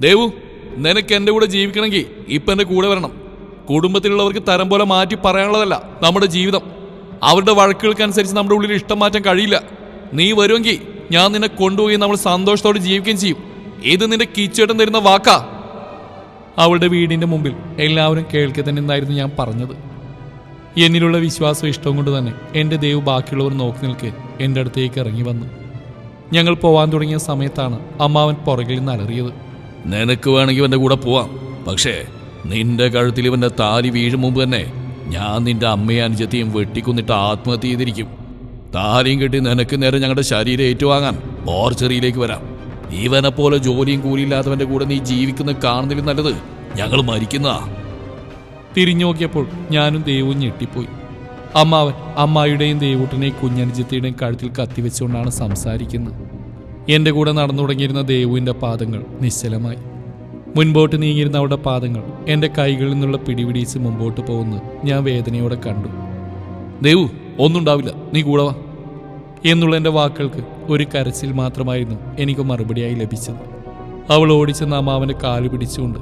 ദേവു നിനക്ക് എന്റെ കൂടെ ജീവിക്കണമെങ്കിൽ ഇപ്പം എന്റെ കൂടെ വരണം. കുടുംബത്തിലുള്ളവർക്ക് തരം പോലെ മാറ്റി പറയാനുള്ളതല്ല നമ്മുടെ ജീവിതം. അവരുടെ വഴക്കുകൾക്കനുസരിച്ച് നമ്മുടെ ഉള്ളിൽ ഇഷ്ടം മാറ്റാൻ കഴിയില്ല. നീ വരുമെങ്കിൽ ഞാൻ നിന്നെ കൊണ്ടുപോയി നമ്മൾ സന്തോഷത്തോടെ ജീവിക്കുകയും ചെയ്യും. ഇത് നിന്റെ കിച്ചേട്ടൻ തരുന്ന വാക്കാ. അവളുടെ വീടിന്റെ മുമ്പിൽ എല്ലാവരും കേൾക്കെ തന്നെ എന്നായിരുന്നു ഞാൻ പറഞ്ഞത്. എന്നിലുള്ള വിശ്വാസവും ഇഷ്ടവും കൊണ്ട് തന്നെ എന്റെ ദൈവം ബാക്കിയുള്ളവർ നോക്കി നിൽക്കെ എന്റെ അടുത്തേക്ക് ഇറങ്ങി വന്നു. ഞങ്ങൾ പോവാൻ തുടങ്ങിയ സമയത്താണ് അമ്മാവൻ പുറകിൽ നിന്ന് അലറിയത്. നിനക്ക് വേണമെങ്കിൽ എന്റെ കൂടെ പോവാം. പക്ഷേ നിന്റെ കഴുത്തിൽ ഇവന്റെ താലി വീഴും മുമ്പ് തന്നെ ഞാൻ നിന്റെ അമ്മയും അനുജത്തെയും വെട്ടിക്കൊന്നിട്ട് ആത്മഹത്യ ചെയ്തിരിക്കും. താലിയും കെട്ടി നിനക്ക് നേരെ ഞങ്ങളുടെ ശരീരം ഏറ്റുവാങ്ങാൻ ഓർച്ചറിയിലേക്ക് വരാം. ഇവനെപ്പോലെ പോലെ ജോലിയും കൂലിയില്ലാത്തവന്റെ കൂടെ നീ ജീവിക്കുന്ന കാണുന്നതിൽ നല്ലത് ഞങ്ങൾ മരിക്കുന്ന തിരിഞ്ഞു നോക്കിയപ്പോൾ ഞാനും ദേവും ഞെട്ടിപ്പോയി. അമ്മാവൻ അമ്മായിയുടെയും ദേവൂട്ടിനെയും കുഞ്ഞനുജത്തിയുടെയും കഴുത്തിൽ കത്തിവെച്ചുകൊണ്ടാണ് സംസാരിക്കുന്നത്. എന്റെ കൂടെ നടന്നു തുടങ്ങിയിരുന്ന ദേവുവിന്റെ പാദങ്ങൾ നിശ്ചലമായി. മുൻപോട്ട് നീങ്ങിയിരുന്ന അവളുടെ പാദങ്ങൾ എന്റെ കൈകളിൽ നിന്നുള്ള പിടിപിടിച്ച് മുമ്പോട്ട് പോകുന്ന ഞാൻ വേദനയോടെ കണ്ടു. ദേവു ഒന്നും ഉണ്ടാവില്ല. നീ കൂടെ വാ. എന്നുള്ള എന്റെ വാക്കുകൾക്ക് ഒരു കരച്ചിൽ മാത്രമായിരുന്നു എനിക്ക് മറുപടിയായി ലഭിച്ചത്. അവൾ ഓടിച്ചെന്ന് അമ്മാവന്റെ കാൽ പിടിച്ചുകൊണ്ട്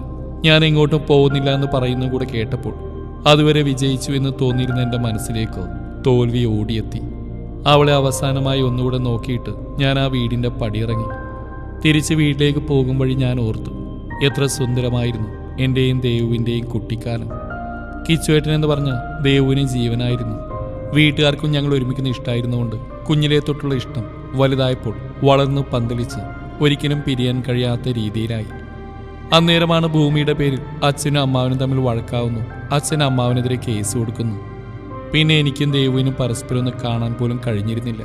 ഞാൻ എങ്ങോട്ടും പോകുന്നില്ല എന്ന് പറയുന്ന കൂടെ കേട്ടപ്പോൾ അതുവരെ വിജയിച്ചു എന്ന് തോന്നിയിരുന്ന എന്റെ മനസ്സിലേക്ക് തോൽവി ഓടിയെത്തി. അവളെ അവസാനമായി ഒന്നുകൂടെ നോക്കിയിട്ട് ഞാൻ ആ വീടിന്റെ പടിയിറങ്ങി. തിരിച്ച് വീട്ടിലേക്ക് പോകും വഴി ഞാൻ ഓർത്തു. എത്ര സുന്ദരമായിരുന്നു എന്റെയും ദേവുവിന്റെയും കുട്ടിക്കാലം. കിച്ചുവേട്ടൻ എന്ന് പറഞ്ഞ ദേവുവിന് ജീവനായിരുന്നു. വീട്ടുകാർക്കും ഞങ്ങൾ ഒരുമിക്കുന്ന ഇഷ്ടമായിരുന്നുകൊണ്ട് കുഞ്ഞിലെ തൊട്ടുള്ള ഇഷ്ടം വലുതായപ്പോൾ വളർന്നു പന്തലിച്ച് ഒരിക്കലും പിരിയാൻ കഴിയാത്ത രീതിയിലായി. അന്നേരമാണ് ഭൂമിയുടെ പേരിൽ അച്ഛനും അമ്മാവനും തമ്മിൽ വഴക്കാവുന്നു. അച്ഛൻ അമ്മാവനെതിരെ കേസ് കൊടുക്കുന്നു. പിന്നെ എനിക്കും ദേവുവിനും പരസ്പരം ഒന്ന് കാണാൻ പോലും കഴിഞ്ഞിരുന്നില്ല.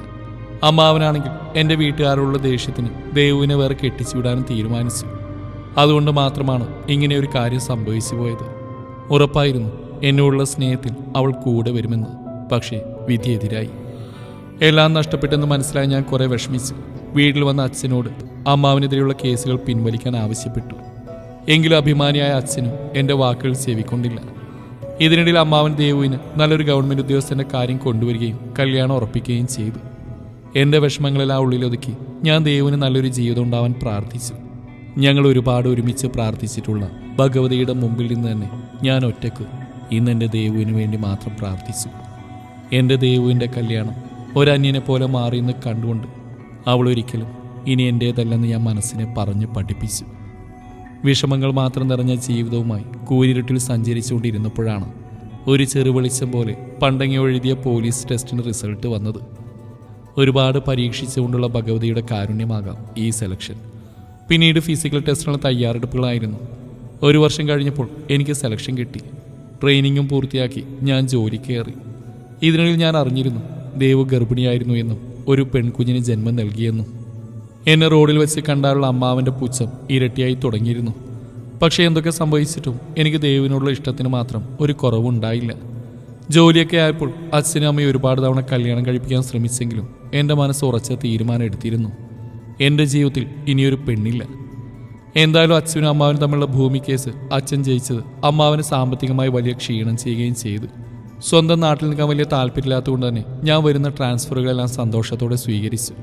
അമ്മാവനാണെങ്കിൽ എന്റെ വീട്ടുകാരുള്ള ദേഷ്യത്തിന് ദേവുവിനെ വേറെ കെട്ടിച്ചു വിടാനും തീരുമാനിച്ചു. അതുകൊണ്ട് മാത്രമാണ് ഇങ്ങനെ ഒരു കാര്യം സംഭവിച്ചു പോയത്. ഉറപ്പായിരുന്നു എന്നോടുള്ള സ്നേഹത്തിൽ അവൾ കൂടെ വരുമെന്ന്. പക്ഷേ വിധി എതിരായി. എല്ലാം നഷ്ടപ്പെട്ടെന്ന് മനസ്സിലായി ഞാൻ കുറെ വിഷമിച്ചു. വീട്ടിൽ വന്ന അച്ഛനോട് അമ്മാവിനെതിരെയുള്ള കേസുകൾ പിൻവലിക്കാൻ ആവശ്യപ്പെട്ടു. എങ്കിലും അഭിമാനിയായ അച്ഛനും എന്റെ വാക്കുകൾ ചെവിക്കൊണ്ടില്ല. ഇതിനിടയിൽ അമ്മാവൻ ദേവുവിന് നല്ലൊരു ഗവൺമെന്റ് ഉദ്യോഗസ്ഥന്റെ കാര്യം കൊണ്ടുവരികയും കല്യാണം ഉറപ്പിക്കുകയും ചെയ്തു. എന്റെ വിഷമങ്ങളെല്ലാം ഉള്ളിലൊതുക്കി ഞാൻ ദേവുവിന് നല്ലൊരു ജീവിതം ഉണ്ടാവാൻ പ്രാർത്ഥിച്ചു. ഞങ്ങൾ ഒരുപാട് ഒരുമിച്ച് പ്രാർത്ഥിച്ചിട്ടുള്ള ഭഗവതിയുടെ മുമ്പിൽ നിന്ന് തന്നെ ഞാൻ ഒറ്റയ്ക്ക് ഇന്ന് എന്റെ ദേവുവിന് വേണ്ടി മാത്രം പ്രാർത്ഥിച്ചു. എന്റെ ദേവുവിന്റെ കല്യാണം ഒരന്യനെ പോലെ മാറിയെന്ന് കണ്ടുകൊണ്ട് അവൾ ഒരിക്കലും ഇനി എന്റേതല്ലെന്ന് ഞാൻ മനസ്സിനെ പറഞ്ഞ് പഠിപ്പിച്ചു. വിഷമങ്ങൾ മാത്രം നിറഞ്ഞ ജീവിതവുമായി കൂരിരുട്ടിൽ സഞ്ചരിച്ചുകൊണ്ടിരുന്നപ്പോഴാണ് ഒരു ചെറുവെളിച്ചം പോലെ പണ്ടങ്ങി എഴുതിയ പോലീസ് ടെസ്റ്റിന് റിസൾട്ട് വന്നത്. ഒരുപാട് പരീക്ഷിച്ചുകൊണ്ടുള്ള ഭഗവതിയുടെ കാരുണ്യമാകാം ഈ സെലക്ഷൻ. പിന്നീട് ഫിസിക്കൽ ടെസ്റ്റിനുള്ള തയ്യാറെടുപ്പുകളായിരുന്നു. ഒരു വർഷം കഴിഞ്ഞപ്പോൾ എനിക്ക് സെലക്ഷൻ കിട്ടി. ട്രെയിനിങ്ങും പൂർത്തിയാക്കി ഞാൻ ജോലി കയറി. ഇതിനിടയിൽ ഞാൻ അറിഞ്ഞിരുന്നു ദേവ് ഗർഭിണിയായിരുന്നു എന്നും ഒരു പെൺകുഞ്ഞിന് ജന്മം നൽകിയെന്നും. എന്നെ റോഡിൽ വെച്ച് കണ്ടാലുള്ള അമ്മാവന്റെ പുച്ഛം ഇരട്ടിയായി തുടങ്ങിയിരുന്നു. പക്ഷേ എന്തൊക്കെ സംഭവിച്ചിട്ടും എനിക്ക് ദേവിനോടുള്ള ഇഷ്ടത്തിന് മാത്രം ഒരു കുറവുണ്ടായില്ല ജോലിയൊക്കെ ആയപ്പോൾ അച്ഛനും അമ്മയും ഒരുപാട് തവണ കല്യാണം കഴിപ്പിക്കാൻ ശ്രമിച്ചെങ്കിലും എന്റെ മനസ്സ് ഉറച്ച തീരുമാനം എടുത്തിരുന്നു. എന്റെ ജീവിതത്തിൽ ഇനിയൊരു പെണ്ണില്ല. എന്തായാലും അച്ഛനും അമ്മാവനും തമ്മിലുള്ള ഭൂമി കേസ് അച്ഛൻ ജയിച്ചത് അമ്മാവന് സാമ്പത്തികമായി വലിയ ക്ഷീണം ചെയ്യുകയും ചെയ്തു. സ്വന്തം നാട്ടിൽ നിൽക്കാൻ വലിയ താല്പര്യമില്ലാത്തതുകൊണ്ട് തന്നെ ഞാൻ വരുന്ന ട്രാൻസ്ഫറുകളെല്ലാം സന്തോഷത്തോടെ സ്വീകരിച്ചു.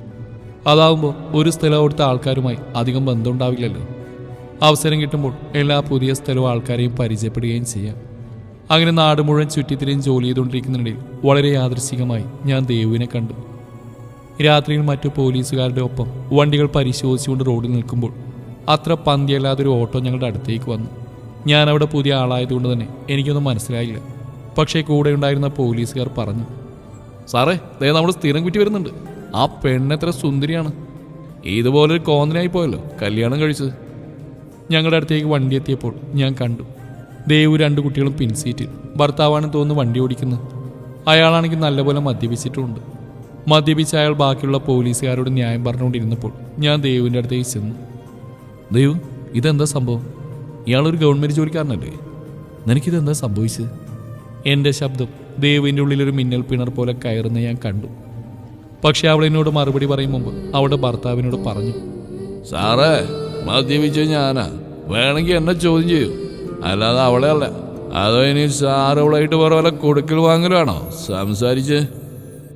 അതാവുമ്പോൾ ഒരു സ്ഥലം അവിടുത്തെ ആൾക്കാരുമായി അധികം ബന്ധമുണ്ടാവില്ലല്ലോ. അവസരം കിട്ടുമ്പോൾ എല്ലാ പുതിയ സ്ഥലവും ആൾക്കാരെയും പരിചയപ്പെടുകയും ചെയ്യാം. അങ്ങനെ നാട് മുഴുവൻ ചുറ്റിത്തിരിയും ജോലി ചെയ്തുകൊണ്ടിരിക്കുന്നതിനിടയിൽ വളരെ യാദൃശികമായി ഞാൻ ദേവുവിനെ കണ്ടു. രാത്രിയിൽ മറ്റു പോലീസുകാരുടെ ഒപ്പം വണ്ടികൾ പരിശോധിച്ചുകൊണ്ട് റോഡിൽ നിൽക്കുമ്പോൾ അത്ര പന്തിയല്ലാതൊരു ഓട്ടോ ഞങ്ങളുടെ അടുത്തേക്ക് വന്നു. ഞാൻ അവിടെ പുതിയ ആളായതുകൊണ്ട് തന്നെ എനിക്കൊന്നും മനസ്സിലായില്ല. പക്ഷേ കൂടെ ഉണ്ടായിരുന്ന പോലീസുകാർ പറഞ്ഞു സാറേ ദേ നമ്മൾ സ്ഥിരം കുറ്റി വരുന്നുണ്ട്. ആ പെണ്ണെത്ര സുന്ദരിയാണ്. ഇതുപോലൊരു കോന്നനായി പോയല്ലോ കല്യാണം കഴിച്ചത്. ഞങ്ങളുടെ അടുത്തേക്ക് വണ്ടി എത്തിയപ്പോൾ ഞാൻ കണ്ടു. ദേവു രണ്ട് കുട്ടികളും പിൻസീറ്റിൽ ഭർത്താവാണെന്ന് തോന്നുന്നു വണ്ടി ഓടിക്കുന്നത്. അയാളാണെങ്കിൽ നല്ലപോലെ മദ്യപിച്ചിട്ടുമുണ്ട്. മദ്യപിച്ച അയാൾ ബാക്കിയുള്ള പോലീസുകാരോട് ന്യായം പറഞ്ഞുകൊണ്ടിരുന്നപ്പോൾ ഞാൻ ദേവുവിന്റെ അടുത്തേക്ക് ചെന്നു. ദേവു ഇതെന്താ സംഭവം? ഇയാളൊരു ഗവൺമെന്റ് ജോലിക്കാരനല്ലേ? നിനക്കിതെന്താ സംഭവിച്ചത്? എന്റെ ശബ്ദം ദേവിന്റെ ഉള്ളിലൊരു മിന്നൽ പിണർ പോലെ കയറുന്ന ഞാൻ കണ്ടു. പക്ഷെ അവൾ എന്നോട് മറുപടി പറയും മുമ്പ് അവളുടെ ഭർത്താവിനോട് പറഞ്ഞു സാറേ മദ്യപിച്ച ഞാനാ. വേണമെങ്കിൽ എന്നെ ചോദ്യം ചെയ്യൂ. അല്ലാതെ അവളെ അല്ല. അതോ ഇനി സാറവളായിട്ട് വേറെ വല്ല കൊടുക്കൽ വാങ്ങലാണോ? സംസാരിച്ച്.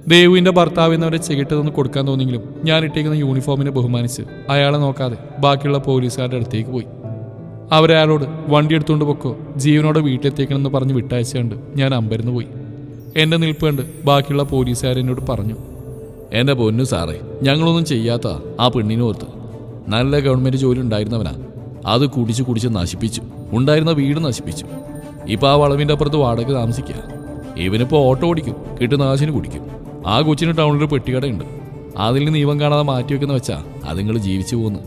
ദേവുവിന്റെ ഭർത്താവ് എന്നവരെ ചെകിട്ടതൊന്ന് കൊടുക്കാൻ തോന്നിയെങ്കിലും ഞാൻ ഇട്ടിരിക്കുന്ന യൂണിഫോമിനെ ബഹുമാനിച്ച് അയാളെ നോക്കാതെ ബാക്കിയുള്ള പോലീസുകാരുടെ അടുത്തേക്ക് പോയി. അവരയാളോട് വണ്ടി എടുത്തുകൊണ്ട് പൊക്കോ. ജീവനോട് വീട്ടിലെത്തിക്കണമെന്ന് പറഞ്ഞ് വിട്ടയച്ചുകൊണ്ട് ഞാൻ അമ്പരന്ന് പോയി. എന്റെ നിൽപ്പ് കണ്ട് ബാക്കിയുള്ള പോലീസുകാരെന്നോട് പറഞ്ഞു എന്റെ പൊന്നു സാറേ ഞങ്ങളൊന്നും ചെയ്യാത്ത ആ പെണ്ണിനെ ഓർത്ത്. നല്ല ഗവൺമെന്റ് ജോലി ഉണ്ടായിരുന്നവനാ. അത് കുടിച്ച് കുടിച്ച് നശിപ്പിച്ചു. ഉണ്ടായിരുന്ന വീട് നശിപ്പിച്ചു. ഇപ്പൊ ആ വളവിന്റെ അപ്പുറത്ത് വാടക താമസിക്കുക ഇവനിപ്പോ ഓട്ടോ ഓടിക്കും കിട്ടുന്ന കാശിന് കുടിക്കും. ആ കൊച്ചിന് ടൗണിൽ പെട്ടിക്കടയുണ്ട്. അതിൽ നിന്ന് ഇവൻ കാണാതെ മാറ്റി വെക്കുന്ന വെച്ചാ അതുങ്ങൾ ജീവിച്ചു പോകുന്നു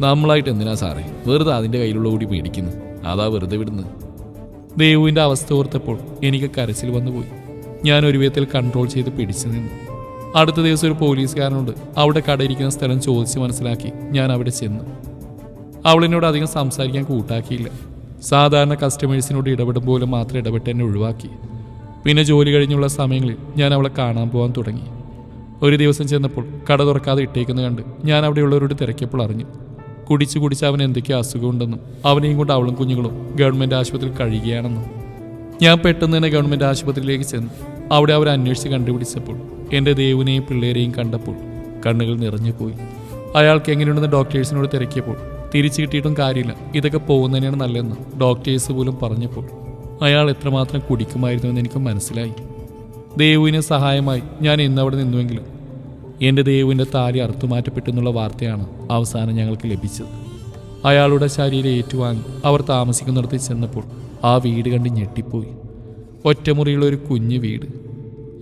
നമ്മളായിട്ട് എന്തിനാ സാറേ? വെറുതെ അതിന്റെ കയ്യിലുള്ള കൂടി മേടിക്കുന്നു അതാ വെറുതെ വിടുന്നത് ദേവുവിന്റെ അവസ്ഥ ഓർത്തപ്പോൾ എനിക്ക് കരച്ചിൽ വന്നുപോയി. ഞാൻ ഒരു വിധത്തിൽ കൺട്രോൾ ചെയ്ത് പിടിച്ചു നിന്നു. അടുത്ത ദിവസം ഒരു പോലീസുകാരനോട് അവിടെ കടയിരിക്കുന്ന സ്ഥലം ചോദിച്ച് മനസ്സിലാക്കി. ഞാൻ അവിടെ ചെന്നു. അവളിനോട് അധികം സംസാരിക്കാൻ കൂട്ടാക്കിയില്ല. സാധാരണ കസ്റ്റമേഴ്സിനോട് ഇടപെടും മാത്രം ഇടപെട്ട് എന്നെ ഒഴിവാക്കി. പിന്നെ ജോലി കഴിഞ്ഞുള്ള സമയങ്ങളിൽ ഞാൻ അവളെ കാണാൻ പോകാൻ തുടങ്ങി. ഒരു ദിവസം ചെന്നപ്പോൾ കട തുറക്കാതെ ഇട്ടേക്കുന്നത് കണ്ട് ഞാൻ അവിടെയുള്ളവരോട് തിരക്കിയപ്പോൾ അറിഞ്ഞു. കുടിച്ചു കുടിച്ച് അവൻ എന്തൊക്കെയോ അസുഖമുണ്ടെന്നും അവനെയും കൊണ്ട് അവളും കുഞ്ഞുങ്ങളും ഗവൺമെന്റ് ആശുപത്രിയിൽ കഴിയുകയാണെന്നും. ഞാൻ പെട്ടെന്ന് തന്നെ ഗവൺമെന്റ് ആശുപത്രിയിലേക്ക് ചെന്നു. അവിടെ അവർ അന്വേഷിച്ച് കണ്ടുപിടിച്ചപ്പോൾ എന്റെ ദേവിനെയും പിള്ളേരെയും കണ്ടപ്പോൾ കണ്ണുകൾ നിറഞ്ഞുപോയി അയാൾക്ക് എങ്ങനെയുണ്ടെന്ന് ഡോക്ടേഴ്സിനോട് തിരക്കിയപ്പോൾ തിരിച്ചു കിട്ടിയിട്ടും കാര്യമില്ല. ഇതൊക്കെ പോകുന്നതിനാണ് നല്ലതെന്ന് ഡോക്ടേഴ്സ് പോലും പറഞ്ഞപ്പോൾ അയാൾ എത്രമാത്രം കുടിക്കുമായിരുന്നുവെന്ന് എനിക്ക് മനസ്സിലായി. ദേവുവിന് സഹായമായി ഞാൻ ഇന്നവിടെ നിന്നുവെങ്കിലും എന്റെ ദേവുവിന്റെ താലി അറുത്തുമാറ്റപ്പെട്ടെന്നുള്ള വാർത്തയാണ് അവസാനം ഞങ്ങൾക്ക് ലഭിച്ചത്. അയാളുടെ ശരീരം ഏറ്റുവാങ്ങി അവർ താമസിക്കുന്നിടത്ത് ചെന്നപ്പോൾ ആ വീട് കണ്ട് ഞെട്ടിപ്പോയി. ഒറ്റമുറിയുള്ള ഒരു കുഞ്ഞു വീട്.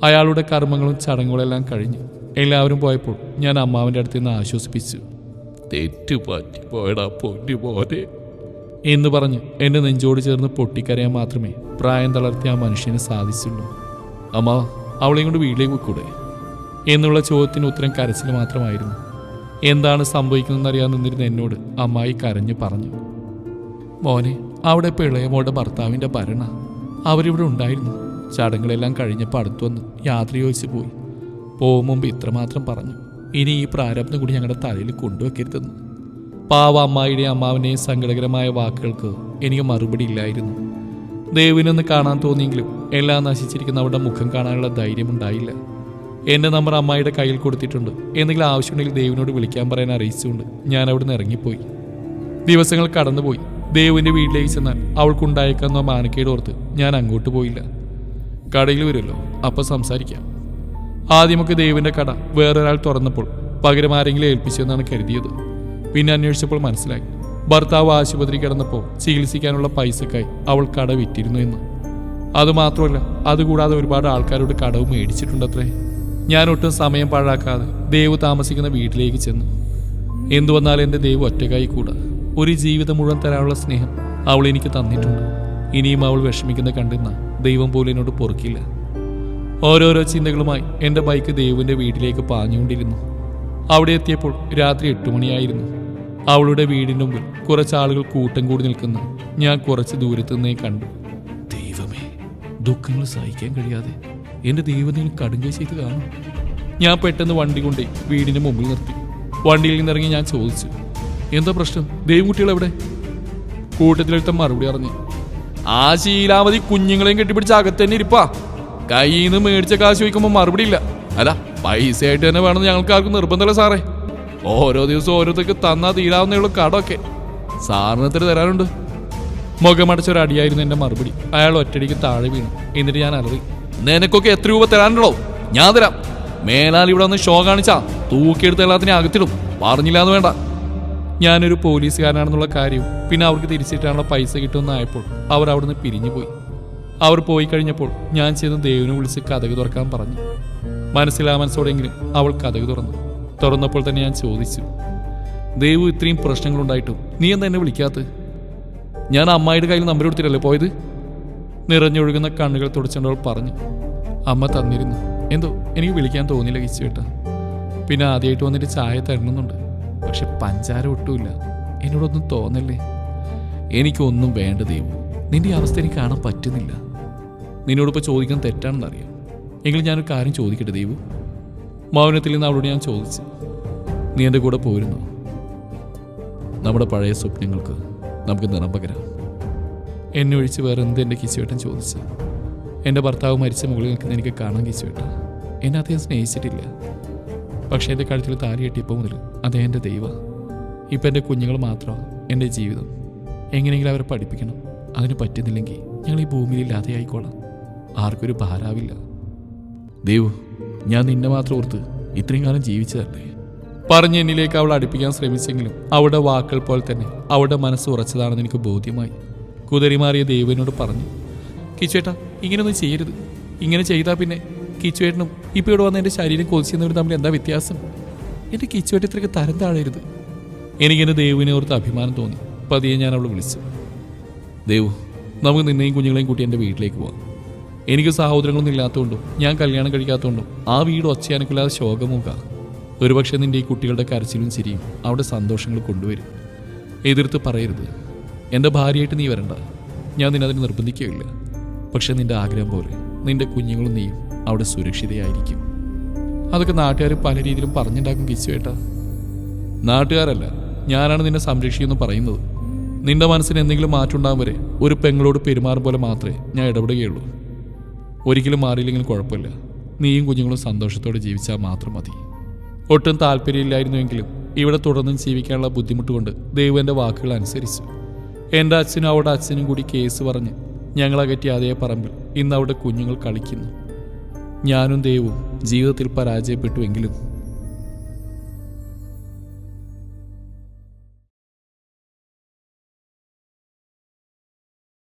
അയാളുടെ കർമ്മങ്ങളും ചടങ്ങുകളെല്ലാം കഴിഞ്ഞു. എല്ലാവരും പോയപ്പോൾ ഞാൻ അമ്മാവിന്റെ അടുത്ത് നിന്ന് ആശ്വസിപ്പിച്ചു. തെറ്റു പറ്റി പോയടാ പൊന്നു പോരെ എന്ന് പറഞ്ഞ് എന്റെ നെഞ്ചോട് ചേർന്ന് പൊട്ടിക്കരയാൻ മാത്രമേ പ്രായം തളർത്തിയ ആ മനുഷ്യനെ സാധിച്ചുള്ളൂ. അമ്മ. അവളെയും കൊണ്ട് വീട്ടിലേക്ക് പോയിക്കൂടെ എന്നുള്ള ചോദ്യത്തിന് ഉത്തരം കരച്ചിൽ മാത്രമായിരുന്നു. എന്താണ് സംഭവിക്കുന്നതെന്നറിയാൻ നിന്നിരുന്ന എന്നോട് അമ്മായി കരഞ്ഞു പറഞ്ഞു. മോനെ അവിടെ ഇപ്പോൾ ഇളയമോളുടെ ഭർത്താവിന്റെ ഭരണ. അവരിവിടെ ഉണ്ടായിരുന്നു. ചടങ്ങുകളെല്ലാം കഴിഞ്ഞപ്പോൾ അടുത്തു വന്ന് യാത്ര ചോദിച്ചു പോയി. പോകും മുമ്പ് ഇത്രമാത്രം പറഞ്ഞു. ഇനി ഈ പ്രാരബ്ധം കൂടി ഞങ്ങളുടെ തലയിൽ കൊണ്ടുവെക്കരുതെന്ന്. പാവ അമ്മായിയുടെയും അമ്മാവിന്റെയും സങ്കടകരമായ വാക്കുകൾക്ക് എനിക്ക് മറുപടി ഇല്ലായിരുന്നു. ദേവിനൊന്ന് കാണാൻ തോന്നിയെങ്കിലും എല്ലാം നശിച്ചിരിക്കുന്ന അവരുടെ മുഖം കാണാനുള്ള ധൈര്യം ഉണ്ടായില്ല. എന്റെ നമ്പർ അമ്മായിയുടെ കയ്യിൽ കൊടുത്തിട്ടുണ്ട്. എന്തെങ്കിലും ആവശ്യമുണ്ടെങ്കിൽ ദേവിനോട് വിളിക്കാൻ പറയാൻ അറിയിച്ചുകൊണ്ട് ഞാൻ അവിടുന്ന് ഇറങ്ങിപ്പോയി. ദിവസങ്ങൾ കടന്നുപോയി. ദേവിന്റെ വീട്ടിലേക്ക് ചെന്നാൽ അവൾക്കുണ്ടായേക്കാവുന്ന മാനക്കേട് ഓർത്ത് ഞാൻ അങ്ങോട്ട് പോയില്ല. കടയിൽ വരുമല്ലോ അപ്പം സംസാരിക്കാം. ആദ്യമൊക്കെ ദേവിന്റെ കട വേറൊരാൾ തുറന്നപ്പോൾ പകരം ആരെങ്കിലും ഏൽപ്പിച്ചെന്നാണ് കരുതിയത്. പിന്നെ അന്വേഷിച്ചപ്പോൾ മനസ്സിലായി ഭർത്താവ് ആശുപത്രി കിടന്നപ്പോൾ ചികിത്സിക്കാനുള്ള പൈസക്കായി അവൾ കട വിറ്റിരുന്നു എന്ന്. അതുമാത്രമല്ല അതുകൂടാതെ ഒരുപാട് ആൾക്കാരോട് കടവ് മേടിച്ചിട്ടുണ്ടത്രേ. ഞാൻ ഒട്ടും സമയം പാഴാക്കാതെ ദേവ് താമസിക്കുന്ന വീട്ടിലേക്ക് ചെന്നു. എന്തു വന്നാലും എന്റെ ദേവ് ഒറ്റക്കായി കൂടാ. ഒരു ജീവിതം മുഴുവൻ തരാനുള്ള സ്നേഹം അവൾ എനിക്ക് തന്നിട്ടുണ്ട്. ഇനിയും അവൾ വിഷമിക്കുന്ന കണ്ടെന്ന ദൈവം പോലും എന്നോട് പൊറുക്കില്ല. ഓരോരോ ചിന്തകളുമായി എന്റെ ബൈക്ക് ദൈവന്റെ വീട്ടിലേക്ക് പാഞ്ഞുകൊണ്ടിരുന്നു. അവിടെ എത്തിയപ്പോൾ രാത്രി എട്ട് മണിയായിരുന്നു. അവളുടെ വീടിന്റെ മുമ്പിൽ കുറച്ച് ആളുകൾ കൂട്ടം കൂടി നിൽക്കുന്നു. ഞാൻ കുറച്ച് ദൂരത്തു നിന്നേ കണ്ടു. ദൈവമേ ദുഃഖങ്ങൾ സഹിക്കാൻ കഴിയാതെ എന്റെ ദൈവത്തിന് കടുങ്കൈ ചെയ്ത് കാണും. ഞാൻ പെട്ടെന്ന് വണ്ടി കൊണ്ടേ വീടിന്റെ മുമ്പിൽ നിർത്തി. വണ്ടിയിൽ നിന്നിറങ്ങി ഞാൻ ചോദിച്ചു എന്താ പ്രശ്നം? ദേവികുട്ടികൾ എവിടെ? കൂട്ടത്തിലെടുത്ത മറുപടി അറിഞ്ഞു ആ ശീലാവതി കുഞ്ഞുങ്ങളെയും കെട്ടിപ്പിടിച്ച് അകത്ത് തന്നെ ഇരിപ്പാ. കയ്യിൽ നിന്ന് മേടിച്ച കാശ് ചോദിക്കുമ്പോൾ മറുപടി ഇല്ല. അല്ല പൈസ ആയിട്ട് തന്നെ വേണമെന്ന് ഞങ്ങൾക്ക് ആർക്കും നിർബന്ധമല്ല സാറേ. ഓരോ ദിവസവും ഓരോരുത്തർക്ക് തന്നാ തീരാവുന്നേ ഉള്ളൂ കടമൊക്കെ. സാറിന് ഇത്ര തരാനുണ്ട്? മുഖമടച്ച ഒരു അടിയായിരുന്നു എന്റെ മറുപടി. അയാൾ ഒറ്റടിക്ക് താഴെ വീണു. എന്നിട്ട് ഞാൻ അലറി നിനക്കൊക്കെ എത്ര രൂപ തരാനുണ്ടോ ഞാൻ തരാം. മേലാൽ ഇവിടെ വന്ന് ഷോ കാണിച്ചാ. തൂക്കിയെടുത്ത് എല്ലാത്തിനും അകത്തിടും. പറഞ്ഞില്ലാന്ന് വേണ്ട. ഞാനൊരു പോലീസുകാരനാണെന്നുള്ള കാര്യവും പിന്നെ അവർക്ക് തിരിച്ചിട്ടാനുള്ള പൈസ കിട്ടുമെന്നായപ്പോൾ അവർ അവിടുന്ന് പിരിഞ്ഞു പോയി അവർ പോയി കഴിഞ്ഞപ്പോൾ ഞാൻ ചെന്ന് ദേവിനെ വിളിച്ച് കഥക് തുറക്കാൻ പറഞ്ഞു. മനസ്സിലാ മനസ്സോടെങ്കിലും അവൾ കഥക് തുറന്നു. തുറന്നപ്പോൾ തന്നെ ഞാൻ ചോദിച്ചു ദേവു ഇത്രയും പ്രശ്നങ്ങളുണ്ടായിട്ടും നീ എന്താ എന്നെ വിളിക്കാത്തത്? ഞാൻ അമ്മായിയുടെ കയ്യിൽ നമ്പർ കൊടുത്തിട്ടല്ലേ പോയത്? നിറഞ്ഞൊഴുകുന്ന കണ്ണുകൾ തുടച്ചുകൊണ്ട് അവൾ പറഞ്ഞു അമ്മ തന്നിരുന്നു. എന്തോ എനിക്ക് വിളിക്കാൻ തോന്നിയില്ല കിച്ചുവേട്ട പിന്നെ ആദ്യമായിട്ട് വന്നിട്ട് ചായ തരണമെന്നുണ്ട്. പക്ഷെ പഞ്ചാര ഒട്ടുമില്ല. എന്നോടൊന്നും തോന്നല്ലേ? എനിക്കൊന്നും വേണ്ട ദൈവം. നിന്റെ അവസ്ഥ എനിക്ക് കാണാൻ പറ്റുന്നില്ല. നിന്നോടിപ്പോൾ ചോദിക്കാൻ തെറ്റാണെന്ന് അറിയാം എങ്കിലും ഞാനൊരു കാര്യം ചോദിക്കട്ടെ ദൈവു? മൗനത്തിൽ നിന്ന് അവളോട് ഞാൻ ചോദിച്ചു. നീ എന്റെ കൂടെ പോരുന്നു? നമ്മുടെ പഴയ സ്വപ്നങ്ങൾക്ക് നമുക്ക് നിറം പകരാം. എന്നെ ഒഴിച്ച് വേറെ എന്ത് എന്റെ കിച്ചുവേട്ടൻ ചോദിച്ചു? എന്റെ ഭർത്താവ് മരിച്ച മുകളിൽ നിൽക്കുന്ന എനിക്ക് കാണാൻ കിച്ചുവേട്ടൻ എന്നെ അദ്ദേഹം സ്നേഹിച്ചിട്ടില്ല. പക്ഷേ എന്റെ കഴുത്തിൽ താരി കെട്ടിയപ്പോൾ മുതൽ അദ്ദേഹം എന്റെ ദൈവ. ഇപ്പം എന്റെ കുഞ്ഞുങ്ങൾ മാത്രമാണ് എന്റെ ജീവിതം. എങ്ങനെയെങ്കിലും അവരെ പഠിപ്പിക്കണം. അതിന് പറ്റുന്നില്ലെങ്കിൽ ഞങ്ങൾ ഈ ഭൂമിയിൽ ഇല്ലാതെ ആയിക്കോളാം. ആർക്കൊരു ഭാരാവില്ല. ദൈവ് ഞാൻ നിന്നെ മാത്രം ഓർത്ത് ഇത്രയും കാലം ജീവിച്ചതല്ലേ? പറഞ്ഞ് എന്നിലേക്ക് അവൾ അടുപ്പിക്കാൻ ശ്രമിച്ചെങ്കിലും അവളുടെ വാക്കുകൾ പോലെ തന്നെ അവളുടെ മനസ്സ് ഉറച്ചതാണെന്ന് എനിക്ക് ബോധ്യമായി. കുതിരി മാറിയ ദൈവനോട് പറഞ്ഞു കിച്ചേട്ടാ ഇങ്ങനെയൊന്നും ചെയ്യരുത്. ഇങ്ങനെ ചെയ്താൽ പിന്നെ കിച്ചുവേട്ടനും ഇപ്പോൾ ഇവിടെ വന്ന എന്റെ ശരീരം കൊതിച്ചെന്നവരും തമ്മിൽ എന്താ വ്യത്യാസം? എന്റെ കിച്ചുവേട്ട ഇത്രയ്ക്ക് തരം താഴരുത് എനിക്കെന്റെ ദേവുവിനെ ഓർത്ത് അഭിമാനം തോന്നി. പതിയെ ഞാൻ അവളെ വിളിച്ചു. ദേവു നമുക്ക് നിന്നെയും കുഞ്ഞുങ്ങളെയും കൂട്ടി എന്റെ വീട്ടിലേക്ക് പോകാം. എനിക്ക് സഹോദരങ്ങളൊന്നും ഇല്ലാത്തതുകൊണ്ടും ഞാൻ കല്യാണം കഴിക്കാത്തതുകൊണ്ടും ആ വീട് ഒച്ചയാനക്കില്ലാതെ ശോകമുഖ ഒരുപക്ഷെ നിന്റെ ഈ കുട്ടികളുടെ കരച്ചിലും ചിരിയും അവിടെ സന്തോഷങ്ങൾ കൊണ്ടുവരും. എതിർത്ത് പറയരുത്. എന്റെ ഭാര്യയായിട്ട് നീ വരണ്ട. ഞാൻ നിന്നെ അതിന് നിർബന്ധിക്കുകയില്ല. പക്ഷേ നിന്റെ ആഗ്രഹം പോലെ. നിന്റെ കുഞ്ഞുങ്ങളും നീയും അവിടെ സുരക്ഷിതയായിരിക്കും. അതൊക്കെ നാട്ടുകാർ പല രീതിയിലും പറഞ്ഞുണ്ടാക്കും കിച്ചുവേട്ടാ. നാട്ടുകാരല്ല ഞാനാണ് നിന്നെ സംരക്ഷിക്കുമെന്ന് പറയുന്നത്. നിന്റെ മനസ്സിന് എന്തെങ്കിലും മാറ്റമുണ്ടാകും വരെ ഒരു പെങ്ങളോട് പെരുമാറും പോലെ മാത്രമേ ഞാൻ ഇടപെടുകയുള്ളൂ. ഒരിക്കലും മാറിയില്ലെങ്കിൽ കുഴപ്പമില്ല. നീയും കുഞ്ഞുങ്ങളും സന്തോഷത്തോടെ ജീവിച്ചാൽ മാത്രം മതി. ഒട്ടും താല്പര്യമില്ലായിരുന്നുവെങ്കിലും ഇവിടെ തുടർന്നും ജീവിക്കാനുള്ള ബുദ്ധിമുട്ട് കൊണ്ട് ദൈവന്റെ വാക്കുകൾ അനുസരിച്ചു. എന്റെ അച്ഛനും അവളുടെ അച്ഛനും കൂടി കേസ് പറഞ്ഞ് ഞങ്ങളകറ്റിയ അതേ പറമ്പിൽ ഇന്ന് അവിടെ കുഞ്ഞുങ്ങൾ കളിക്കുന്നു. ഞാനും ദൈവവും ജീവിതത്തിൽ പരാജയപ്പെട്ടുവെങ്കിലും